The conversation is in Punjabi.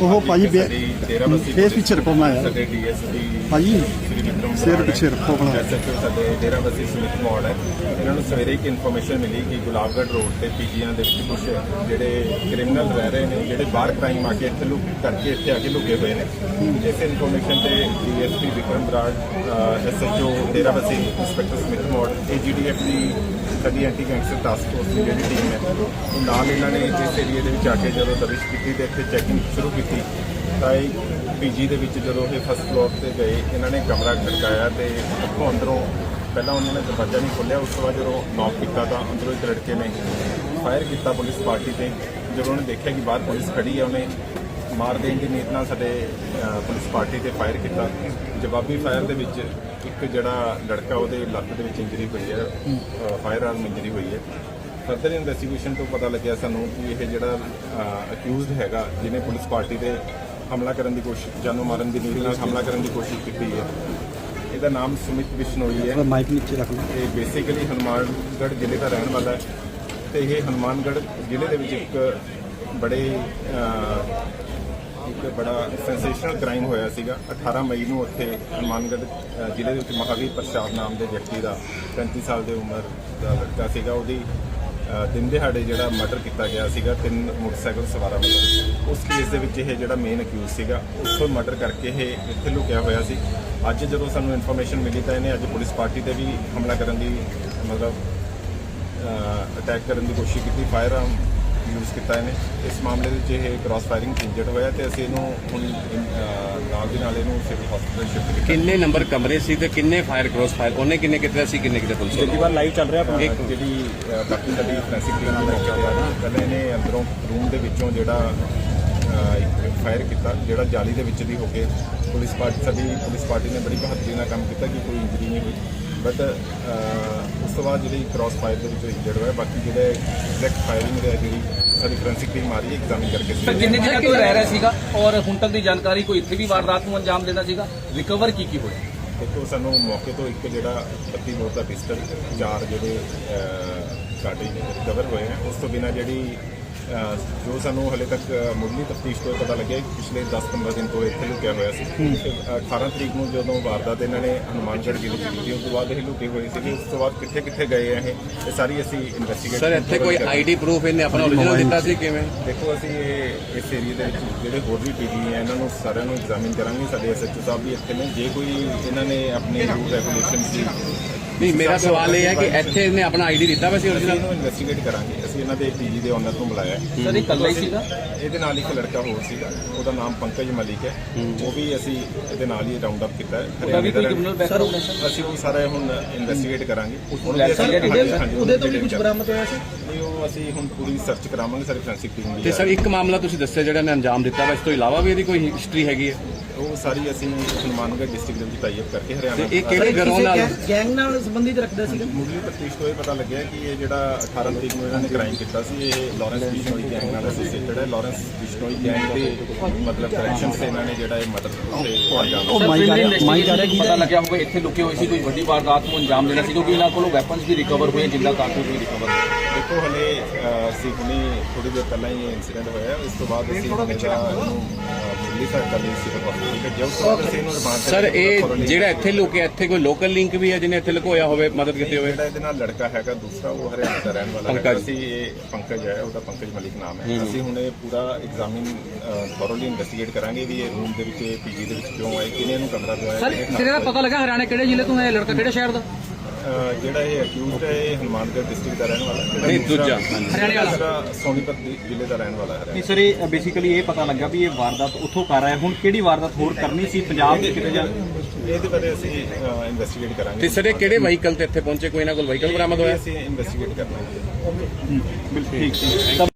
ਉਹ ਭਾਜੀ ਬੇ- ਫੇਸ ਪਿੱਛੇ ਰੱਖੋ ਮੈਂ ਯਾਰ। ਸਾਡੇ ਡੀਐਸਪੀ ਭਾਜੀ ਸ੍ਰੀ ਵਿਕਰਮ ਸਿਰ ਬਰਾੜ ਪਿੱਛੇ ਰੱਖੋ ਆਪਣਾ। ਐਸਐਚਓ ਸਾਡੇ ਡੇਰਾਬੱਸੀ ਸਮਿਤ ਮੋੜ ਹੈ ਇਹਨਾਂ ਨੂੰ ਸਵੇਰੇ ਇੱਕ ਇਨਫੋਰਮੇਸ਼ਨ ਮਿਲੀ ਕਿ ਗੁਲਾਬਗੜ੍ਹ ਰੋਡ ਤੇ ਪੀਜੀਆਂ ਦੇ ਵਿੱਚ ਕੁਝ ਜਿਹੜੇ ਕ੍ਰਿਮੀਨਲ ਰਹਿ ਰਹੇ ਨੇ ਜਿਹੜੇ ਬਾਹਰ ਕ੍ਰਾਈਮ ਆ ਕੇ ਇੱਥੇ ਲੁਕ ਕਰਕੇ ਇੱਥੇ ਆ ਕੇ ਲੁਕੇ ਹੋਏ ਨੇ ਇਸ ਇਨਫੋਰਮੇਸ਼ਨ ਤੇ DSP Vikram Brar SHO Derabassi inspector Sumit Mor AGTF ਦੀ ਸਾਡੀ ਐਂਟੀ ਗੈਂਗਸਟਰ ਟਾਸਕ ਫੋਰਸ ਦੀ ਜਿਹੜੀ ਟੀਮ ਹੈ ਉਹ ਨਾਲ ਇਹਨਾਂ ਨੇ ਇਸ ਏਰੀਏ ਦੇ ਵਿੱਚ ਆ ਕੇ ਜਦੋਂ ਦਬਿਸ਼ ਕੀਤੀ ਤੇ ਇੱਥੇ ਚੈਕਿੰਗ ਸ਼ੁਰੂ ਕੀਤੀ ਕੀਤੀ ਤਾਂ ਇਹ ਪੀਜੀ ਦੇ ਵਿੱਚ ਜਦੋਂ ਇਹ ਫਸਟ ਫਲੋਰ ਤੇ ਗਏ, ਇਹਨਾਂ ਨੇ ਕਮਰਾ ਖੜਕਾਇਆ ਤੇ ਉੱਥੋਂ ਅੰਦਰੋਂ ਪਹਿਲਾਂ ਉਹਨਾਂ ਨੇ ਦਰਵਾਜ਼ਾ ਨਹੀਂ ਖੋਲ੍ਹਿਆ, ਉਸ ਤੋਂ ਬਾਅਦ ਜਦੋਂ ਨੌਕ ਕੀਤਾ ਤਾਂ ਅੰਦਰੋਂ ਇੱਕ ਲੜਕੇ ਨੇ ਫਾਇਰ ਕੀਤਾ ਪੁਲਿਸ ਪਾਰਟੀ ਤੇ। ਜਦੋਂ ਉਹਨੇ ਦੇਖਿਆ ਕਿ ਬਾਹਰ ਪੁਲਿਸ ਖੜੀ ਹੈ ਉਹਨੇ ਮਾਰ ਦੇਣ ਦੀ ਨੀਤ ਨਾਲ ਸਾਡੇ ਪੁਲਿਸ ਪਾਰਟੀ ਤੇ ਫਾਇਰ ਕੀਤਾ। ਜਵਾਬੀ ਫਾਇਰ ਦੇ ਵਿੱਚ ਇੱਕ ਜਿਹੜਾ ਲੜਕਾ ਉਹਦੇ ਲੱਤ ਦੇ ਵਿੱਚ ਇੰਜਰੀ ਹੋਈ ਹੈ ਫਾਇਰ ਆਰਮ ਇੰਜਰੀ ਹੋਈ ਹੈ। ਫਰਦਰ ਇਨਵੈਸਟੀਗੇਸ਼ਨ ਤੋਂ ਪਤਾ ਲੱਗਿਆ ਸਾਨੂੰ ਕਿ ਇਹ ਜਿਹੜਾ ਅਕਿਊਜ਼ਡ ਹੈਗਾ ਜਿਹਨੇ ਪੁਲਿਸ ਪਾਰਟੀ ਤੇ ਹਮਲਾ ਕਰਨ ਦੀ ਕੋਸ਼ਿਸ਼ ਜਾਨੋਂ ਮਾਰਨ ਦੀ ਨੀਤ ਨਾਲ ਹਮਲਾ ਕਰਨ ਦੀ ਕੋਸ਼ਿਸ਼ ਕੀਤੀ ਹੈ। ਇਹਦਾ ਨਾਮ ਸੁਮਿਤ ਬਿਸ਼ਨੋਈ ਹੈ। ਮਾਈਕ ਨੀਚੇ ਰੱਖ ਲਓ। ਇਹ ਬੇਸਿਕਲੀ ਹਨੂਮਾਨਗੜ੍ਹ ਜ਼ਿਲ੍ਹੇ ਦਾ ਰਹਿਣ ਵਾਲਾ ਹੈ ਤੇ ਇਹ ਹਨੂਮਾਨਗੜ੍ਹ ਜ਼ਿਲ੍ਹੇ ਦੇ ਵਿੱਚ ਇੱਕ ਬੜੇ ਇੱਕ ਬੜਾ ਸੈਂਸੇਸ਼ਨਲ ਕ੍ਰਾਈਮ ਹੋਇਆ ਸੀਗਾ। 18 ਮਈ ਨੂੰ ਉੱਥੇ ਹਨੂਮਾਨਗੜ੍ਹ ਜ਼ਿਲ੍ਹੇ ਦੇ ਵਿੱਚ ਮਹਾਵੀਰ ਪ੍ਰਸ਼ਾਦ ਨਾਮ ਦੇ ਵਿਅਕਤੀ ਦਾ 35 ਸਾਲ ਦੀ ਉਮਰ ਦਾ ਲੜਕਾ ਸੀਗਾ। ਉਹਦੀ ਦਿਨ ਦਿਹਾੜੇ ਜਿਹੜਾ ਮਰਡਰ ਕੀਤਾ ਗਿਆ ਸੀਗਾ, ਤਿੰਨ ਮੋਟਰਸਾਈਕਲ ਸਵਾਰਾਂ ਵੱਲੋਂ। ਉਸ ਕੇਸ ਦੇ ਵਿੱਚ ਇਹ ਜਿਹੜਾ ਮੇਨ ਅਕਿਊਜ਼ ਸੀਗਾ ਉਸ ਤੋਂ ਮਰਡਰ ਕਰਕੇ ਇਹ ਇੱਥੇ ਲੁਕਿਆ ਹੋਇਆ ਸੀ। ਅੱਜ ਜਦੋਂ ਸਾਨੂੰ ਇਨਫੋਰਮੇਸ਼ਨ ਮਿਲੀ ਤਾਂ ਇਹਨੇ ਅੱਜ ਪੁਲਿਸ ਪਾਰਟੀ ਤੇ ਵੀ ਹਮਲਾ ਕਰਨ ਦੀ, ਮਤਲਬ ਅਟੈਕ ਕਰਨ ਦੀ ਕੋਸ਼ਿਸ਼ ਕੀਤੀ। ਫਾਇਰ ਆਰਮ ਯੂਜ਼ ਕੀਤਾ ਇਹਨੇ। ਇਸ ਮਾਮਲੇ ਵਿੱਚ ਇਹ ਕ੍ਰਾਸ ਫਾਇਰਿੰਗ ਇੰਜਰਡ ਹੋਇਆ ਤੇ ਅਸੀਂ ਇਹਨੂੰ ਹੁਣ ਅਹ, ਨਾਲ ਦੀ ਨਾਲ ਇਹਨੂੰ ਸਿਵਲ ਹਸਪੀਟਲ ਸ਼ਿਫਟ ਕੀਤਾ। ਕਿੰਨੇ ਨੰਬਰ ਕਮਰੇ ਸੀ ਤੇ ਕਿੰਨੇ ਫਾਇਰ ਕ੍ਰੋਸ ਫਾਇਰ ਉਹਨੇ ਕਿੰਨੇ ਕਿਤੇ ਸੀ ਕਿੰਨੇ ਕਿਤੇ ਪੁਲਿਸ ਵੱਲੋਂ? ਵਾਰ ਲਾਈਵ ਚੱਲ ਰਿਹਾ ਇੱਕ ਜਿਹੜੀ ਅਹ, ਬਾਕੀ ਸਾਡੀ ਫੋਰੈਂਸਿਕ ਟੀਮ ਤੇ ਆ ਰਹੀ। ਹੈ ਪਹਿਲਾਂ ਇਹਨੇ ਅੰਦਰੋਂ ਰੂਮ ਦੇ ਵਿੱਚੋਂ ਜਿਹੜਾ ਅਹ, ਇੱਕ ਫਾਇਰ ਕੀਤਾ ਜਿਹੜਾ ਜਾਲੀ ਦੇ ਵਿੱਚ ਦੀ ਹੋ ਕੇ ਪੁਲਿਸ ਪਾਰਟੀ ਸਾਡੀ ਪੁਲਿਸ ਪਾਰਟੀ ਨੇ ਬੜੀ ਬਹਾਦਰੀ ਨਾਲ ਕੰਮ ਕੀਤਾ ਕਿ ਕੋਈ ਇੰਜਰੀ ਨਹੀਂ ਹੋਈ। ਬਟ ਉਸ ਤੋਂ ਬਾਅਦ ਜਿਹੜੀ ਕ੍ਰਾਸ ਫਾਇਰ ਦੇ ਵਿੱਚ ਇੰਜਰਡ ਹੋਇਆ ਬਾਕੀ ਜਿਹੜੇ ਐਗਜ਼ੈਕਟ ਫਾਇਰਿੰਗ ਹੈ ਜਿਹੜੀ ਸਾਡੀ ਫੋਰੈਂਸਿਕ ਟੀਮ ਆ ਰਹੀ ਹੈ ਐਗਜ਼ਾਮਿਨ ਕਰਕੇ ਸਰ ਕਿੰਨੇ ਦਿਨਾਂ ਤੋਂ ਰਹਿ ਰਿਹਾ ਸੀਗਾ? ਔਰ ਹੁਣ ਤੱਕ ਦੀ ਜਾਣਕਾਰੀ ਕੋਈ ਇੱਥੇ ਵੀ ਵਾਰਦਾਤ ਨੂੰ ਅੰਜਾਮ ਦੇਣਾ ਸੀਗਾ? ਰਿਕਵਰ ਕੀ ਕੀ ਹੋਇਆ? ਦੇਖੋ ਸਾਨੂੰ ਮੌਕੇ ਤੋਂ ਇੱਕ ਜਿਹੜਾ 32 ਬੋਰ ਦਾ ਪਿਸਟਲ ਚਾਰ ਜਿਹੜੇ ਕਾਰਟੇਜ ਰਿਕਵਰ ਹੋਏ ਹੈ ਉਸ ਤੋਂ ਬਿਨਾ ਜਿਹੜੀ ਜੋ ਸਾਨੂੰ ਹਲੇ ਤੱਕ ਮੁੱਢਲੀ ਤਫਤੀਸ਼ ਤੋਂ ਪਤਾ ਲੱਗਿਆ ਕਿ ਪਿਛਲੇ 10-15 ਦਿਨ ਤੋਂ ਇੱਥੇ ਲੁਕਿਆ ਹੋਇਆ ਸੀ। ਤੇ, ਅਹ, 18 ਤਰੀਕ ਨੂੰ ਜਦੋਂ ਵਾਰਦਾਤ ਇਹਨਾਂ ਨੇ ਹਨੂਮਾਨਗੜ੍ਹ ਜ਼ਿਲ੍ਹੇ ਚ ਕੀਤੀ ਉਸ ਤੋਂ ਬਾਅਦ ਇਹ ਲੁਕੇ ਹੋਏ ਸੀਗੇ। ਉਸ ਤੋਂ ਬਾਅਦ ਕਿੱਥੇ ਕਿੱਥੇ ਗਏ ਆ ਇਹ ਇਹ ਸਾਰੀ ਅਸੀਂ ਇਨਵੈਸਟੀਗੇਟ ਸਰ ਇੱਥੇ ਕੋਈ ਆਈਡੀ ਪ੍ਰੂਫ ਇਹਨੇ ਆਪਣਾ ਓਰੀਜਨਲ ਦਿੱਤਾ ਸੀ ਕਿਵੇਂ? ਦੇਖੋ ਅਸੀਂ ਇਹ ਇਸ ਏਰੀਆ ਦੇ ਵਿੱਚ ਜਿਹੜੇ ਹੋਰ ਵੀ ਪੀਜੀ ਹੈ ਇਹਨਾਂ ਨੂੰ ਸਾਰਿਆਂ ਨੂੰ ਐਗਜ਼ਾਮਿਨ ਕਰਾਂਗੇ। ਸਾਡੇ ਐਸਐਚਓ ਸਾਹਿਬ ਵੀ ਇੱਥੇ ਨੇ। ਜੇ ਕੋਈ ਇਹਨਾਂ ਨੇ ਆਪਣੇ ਰੂਲ ਰੈਗੂਲੇਸ਼ਨਸ ਦੀ ਨਹੀਂ ਮੇਰਾ ਸਵਾਲ ਇਹ ਹੈ ਕਿ ਇੱਥੇ ਇਹਨੇ ਆਪਣਾ ਆਈਡੀ ਦਿੱਤਾ ਵਾ ਸੀ ਅਸੀਂ ਓਰੀਜਨਲ ਇਹਨੂੰ ਇਨਵੈਸਟੀਗੇਟ ਕਰਾਂਗੇ। ਅਸੀਂ ਇਹਨਾਂ ਦੇ ਪੀਜੀ ਦੇ ਓਨਰ ਨੂੰ ਬੁਲਾਇਆ। ਹੈ। ਸਰ ਇਹ ਇਕੱਲਾ ਹੀ ਸੀਗਾ? ਇਹਦੇ ਨਾਲ ਇੱਕ ਲੜਕਾ ਹੋਰ ਸੀਗਾ ਉਹਦਾ ਨਾਮ ਪੰਕਜ ਮਲਿਕ ਹੈ। ਉਹ ਵੀ ਅਸੀਂ ਇਹਦੇ ਨਾਲ ਹੀ ਰਾਉਂਡ ਅਪ ਕੀਤਾ ਹੈ। ਉਹਦਾ ਵੀ ਕੋਈ ਹਰਿਆਣੇ ਕ੍ਰਿਮੀਨਲ ਬੈਕਗ੍ਰਾਉਂਡ ਰਹਿਣ- ਅਸੀਂ ਉਹ ਸਾਰਾ ਹੁਣ ਇਨਵੈਸਟੀਗੇਟ ਕਰਾਂਗੇ। ਹੁਣ ਹਾਂ? ਉਹਦੇ ਤੋਂ ਵੀ ਕੁਝ ਬਰਾਮਦ ਹੋਇਆ ਸੀ ਨਹੀਂ ਉਹ ਅਸੀਂ ਹੁਣ ਪੂਰੀ ਸਰਚ ਕਰਾਵਾਂਗੇ ਸਾਡੀ ਫੋਰੈਂਸਿਕ ਟੀਮ ਦੀ ਤੇ ਸਰ ਇੱਕ ਮਾਮਲਾ ਤੁਸੀਂ ਦੱਸਿਆ ਜਿਹੜਾ ਨੇ ਅੰਜਾਮ ਦਿੱਤਾ ਵਾ ਇਸ ਤੋਂ ਇਲਾਵਾ ਵੀ ਇਹਦੀ ਕੋਈ ਹਿਸਟਰੀ ਹੈਗੀ ਹੈ? ਉਹ ਸਾਰੀ ਅਸੀਂ ਹਨੂਮਾਨਗੜ੍ਹ ਡਿਸਟ੍ਰਿਕਟ ਦੇ ਵਿੱਚ ਟਾਈ ਅਪ ਕਰਕੇ ਤੇ ਹਰਿਆਣਾ ਇਹ ਕਿਹੜੇ ਗਰੋਹ ਨਾਲ? ਗੈਂਗ ਨਾਲ ਸੰਬੰਧਿਤ ਰੱਖਦਾ ਸੀਗਾ? ਮੁੱਢਲੀ ਤਫਤੀਸ਼ ਤੋਂ ਇਹ ਪਤਾ ਲੱਗਿਆ ਕਿ ਇਹ ਜਿਹੜਾ 18 ਤਰੀਕ ਨੂੰ ਇਹਨਾਂ ਨੇ ਕ੍ਰਾਈਮ ਕੀਤਾ ਸੀ ਇਹ ਲਾਰੈਂਸ ਬਿਸ਼ਨੋਈ ਗੈਂਗ ਨਾਲ ਐਸੋਸੀਏਟਡ ਹੈ। ਲਾਰੈਂਸ ਬਿਸ਼ਨੋਈ ਗੈਂਗ ਦੇ ਮਤਲਬ ਕਨੈਕਸ਼ਨ ਤੇ ਇਹਨਾਂ ਨੇ ਜਿਹੜਾ ਇਹ ਅੰਜਾਮ ਉਹ ਮਾਈਕ ਆ ਰਿਹਾ ਮਾਈਕ ਆ ਰਿਹਾ ਪਤਾ ਲੱਗਿਆ ਹੋਵੇ ਇੱਥੇ ਲੁਕੇ ਹੋਏ ਸੀ ਕੋਈ ਵੱਡੀ ਵਾਰਦਾਤ ਨੂੰ ਅੰਜਾਮ ਦੇਣਾ ਸੀ ਕਿਉਂਕਿ ਇਹਨਾਂ ਕੋਲੋਂ ਵੈਪਨਸ ਵੀ ਰਿਕਵਰ ਹੋਏ ਜਿੰਦਾ ਕਾਰਤੂਸ ਵੀ ਰਿਕਵਰ ਹੋਏ। ਦੇਖੋ ਹਲੇ ਅਸੀਂ ਹੁਣੇ ਥੋੜੀ ਦੇਰ ਪਹਿਲਾਂ ਹੀ ਇਨਸੀਡੈਂਟ ਹੋਇਆ। ਇਸ ਤੋਂ ਬਾਅਦ ਅਸੀਂ ਥੋੜਾ ਪਿੱਛੇ ਸਹਾਇਤਾ ਲਈ ਸਿਵਲ ਹਸਪੀਟਲ ਅਸੀਂ ਰਿਮਾਂਡ ਸਰ ਇਹ ਜਿਹੜਾ ਇੱਥੇ ਲੁਕਿਆ ਇੱਥੇ ਕੋਈ ਲੋਕਲ ਲਿੰਕ ਵੀ ਹੈ ਜਿਹਨੇ ਇੱਥੇ ਲੁਕੋਇਆ ਹੋਵੇ ਮਦਦ ਕੀਤੀ ਹੋਵੇ? ਜਿਹੜਾ ਇਹਦੇ ਨਾਲ ਲੜਕਾ ਹੈਗਾ ਦੂਸਰਾ ਉਹ ਹਰਿਆਣਾ ਦਾ ਰਹਿਣ ਵਾਲਾ ਪੰਕਜ। ਅਸੀਂ ਇਹ ਪੰਕਜ ਹੈ ਉਹਦਾ ਪੰਕਜ ਮਲਿਕ ਨਾਮ ਹੈ। ਅਸੀਂ ਹੁਣ ਇਹ ਪੂਰਾ ਐਗਜ਼ਾਮਿਨ ਥੋਰਲੀ ਇਨਵੈਸਟੀਗੇਟ ਕਰਾਂਗੇ ਵੀ ਇਹ ਰੂਮ ਦੇ ਵਿੱਚ ਪੀਜੀ ਦੇ ਵਿੱਚ ਕਿਉਂ ਆਏ ਕਿਹਨੇ ਇਹਨੂੰ ਕਮਰਾ ਦਵਾਇਆ ਸਰ ਤੇਰੇ ਦਾ ਪਤਾ ਲੱਗਾ ਹਰਿਆਣਾ ਕਿਹੜੇ ਜ਼ਿਲ੍ਹੇ ਤੋਂ ਹੈ ਇਹ ਲੜਕਾ ਕਿਹੜੇ ਸ਼ਹਿਰ ਦਾ? ਜਿਹੜਾ ਇਹ ਅਕਿਊਜ਼ਡ ਹੈ ਇਹ ਹਨੂਮਾਨਗੜ੍ਹ ਡਿਸਟ੍ਰਿਕਟ ਦਾ ਰਹਿਣ ਵਾਲਾ ਹੈ। ਨਹੀਂ, ਦੂਜਾ। ਹਰਿਆਣੇ ਵਾਲਾ। ਸੋਨੀਪਤ ਦੀ- ਜ਼ਿਲ੍ਹੇ ਦਾ ਰਹਿਣ ਵਾਲਾ ਹੈ ਨਹੀਂ ਸਰ ਇਹ ਬੇਸਿਕਲੀ ਇਹ ਪਤਾ ਲੱਗਾ ਵੀ ਇਹ ਵਾਰਦਾਤ ਉੱਥੋਂ ਕਰ ਰਿਹਾ ਹੈ ਹੁਣ ਕਿਹੜੀ ਵਾਰਦਾਤ ਹੋਰ ਕਰਨੀ ਸੀ? ਪੰਜਾਬ ਦੇ ਕਿਤੇ ਜਾਂ ਇਹਦੇ ਬਾਰੇ ਅਸੀਂ ਇਨਵੈਸਟੀਗੇਟ ਕਰਾਂਗੇ। ਤੇ ਸਰ ਇਹ ਕਿਹੜੇ ਵਹੀਕਲ ਤੇ ਇੱਥੇ ਪਹੁੰਚੇ? ਕੋਈ ਨਾ ਕੋਈ ਵਹੀਕਲ ਬਰਾਮਦ ਹੋਇਆ? ਅਸੀਂ ਇਨਵੈਸਟੀਗੇਟ ਕਰਨਾ ਹੈ। ਬਿਲਕੁਲ ਠੀਕ।